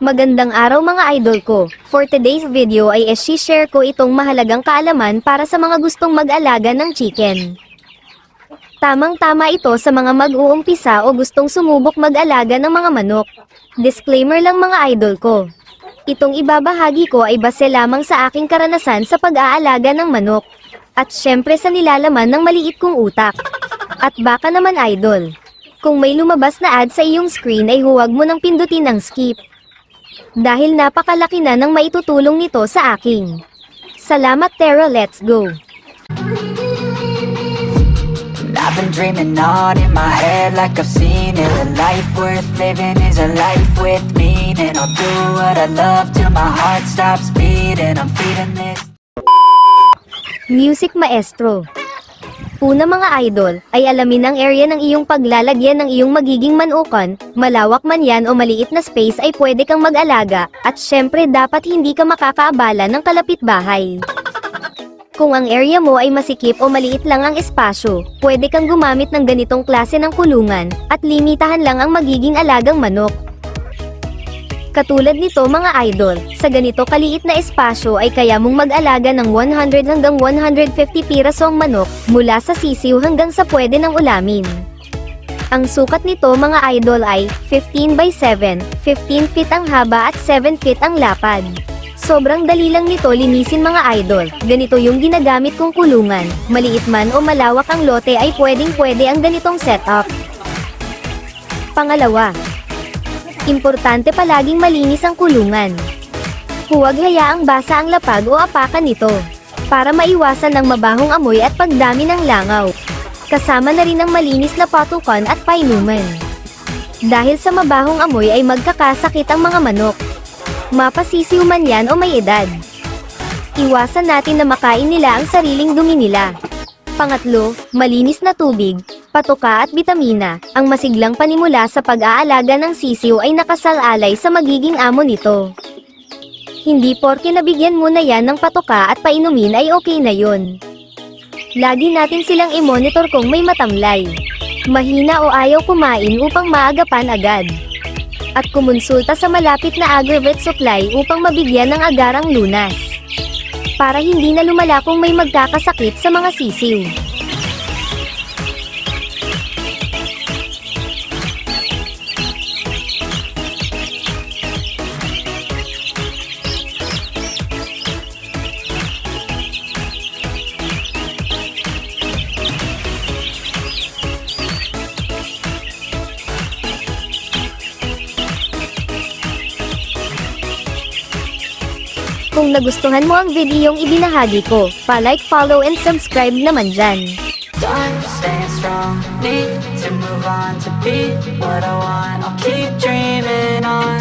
Magandang araw mga idol ko. For today's video ay share ko itong mahalagang kaalaman para sa mga gustong mag-alaga ng chicken. Tamang-tama ito sa mga mag-uumpisa o gustong sumubok mag-alaga ng mga manok. Disclaimer lang mga idol ko. Itong ibabahagi ko ay base lamang sa aking karanasan sa pag-aalaga ng manok. At syempre sa nilalaman ng maliit kong utak. At baka naman idol. Kung may lumabas na ad sa iyong screen ay huwag mo nang pindutin ang skip. Dahil napakalaki na ng maitutulong nito sa akin. Salamat Tara, let's go! I've been dreaming on in my head like I've seen it A life worth living is a life with meaning I'll do what I love till my heart stops beating I'm feeding this Music Maestro Una mga idol, ay alamin ang area ng iyong paglalagyan ng iyong magiging manukan, malawak man yan o maliit na space ay pwede kang mag-alaga, at syempre dapat hindi ka makakaabala ng kalapit bahay. Kung ang area mo ay masikip o maliit lang ang espasyo, pwede kang gumamit ng ganitong klase ng kulungan, at limitahan lang ang magiging alagang manok. Katulad nito mga idol, sa ganito kaliit na espasyo ay kaya mong mag-alaga ng 100 hanggang 150 pirasong manok, mula sa sisiw hanggang sa pwede ng ulamin. Ang sukat nito mga idol ay 15 by 7, 15 feet ang haba at 7 feet ang lapad. Sobrang dali lang nito linisin mga idol, ganito yung ginagamit kong kulungan, maliit man o malawak ang lote ay pwedeng pwede ang ganitong setup. Pangalawa, Importante palaging malinis ang kulungan. Huwag hayaang basa ang lapag o apakan nito, para maiwasan ng mabahong amoy at pagdami ng langaw. Kasama na rin ang malinis na patukan at painuman. Dahil sa mabahong amoy ay magkakasakit ang mga manok. Mapasisiw man yan o may edad. Iwasan natin na makain nila ang sariling dumi nila. Pangatlo, malinis na tubig, patuka at bitamina. Ang masiglang panimula sa pag-aalaga ng sisiw ay nakasalalay sa magiging amo nito. Hindi porke nabigyan mo na yan ng patuka at painumin ay okay na yun. Lagi natin silang i-monitor kung may matamlay. Mahina o ayaw kumain upang maagapan agad. At kumonsulta sa malapit na aggregate supply upang mabigyan ng agarang lunas para hindi na lumala kung may magkakasakit sa mga sisiw. Kung nagustuhan mo ang videong ibinahagi ko, pa-like, follow, and subscribe naman dyan. Time staying strong Need to move on to be what I want I'll keep dreaming on